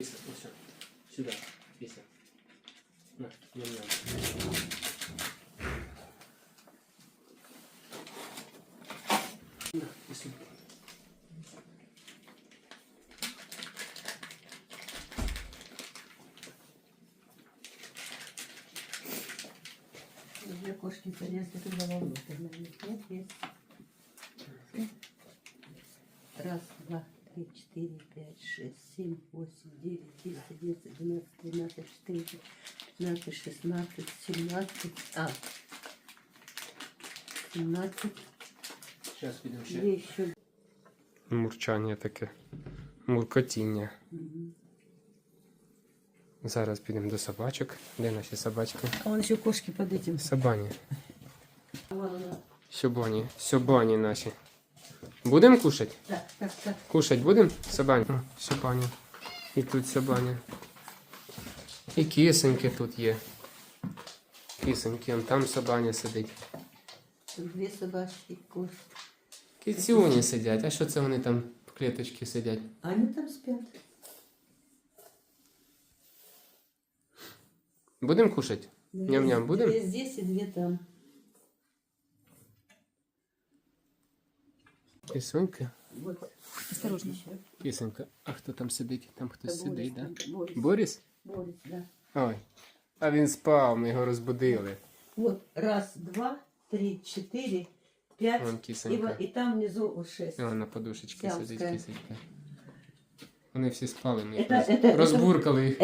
Все. Сюда, писа. На, ням-ням. На, пису. Две кошки залезли туда вовнутрь. Нет, есть. Раз, два, три, четыре, пять, шесть, семь, восемь, девять, десять, одиннадцать, двенадцать, тринадцать, четырнадцать, пятнадцать, шестнадцать, семнадцать, а, семнадцать, Сейчас підемо ще. две еще. Мурчання таке. Муркотіння. Мгм. Зараз підемо до собачок. Де наші собачки? А вон еще кошки под этим. Собані. Вон она. Сьобані. Сьобані наші. Будемо кушати? Так, так, так. Кушать будемо? Собані. О, Собані. І тут собані. І кисоньки тут є. Кисоньки, он там собаня сидить. Тут две собачки, кошки. Кицюні сидять. А що це вони там в клеточці сидять? Они там спят. Будемо кушати? Две- Ням-ням будем? Две здесь и две там. Кисонька. Вот. Осторожно. Кисонька. А хто там сидить? Там хтось сидить, так? Да? Борис. Борис? Борис, да. Ой. А він спав, ми його розбудили. Вот, раз, два, три, четыре, пять. Вон И, кисонька. во- и там внизу вот шесть. О, на подушечці Сямська. сидить кисонька. Вони всі спали, ми їх Это- роз- это- розбуркали їх.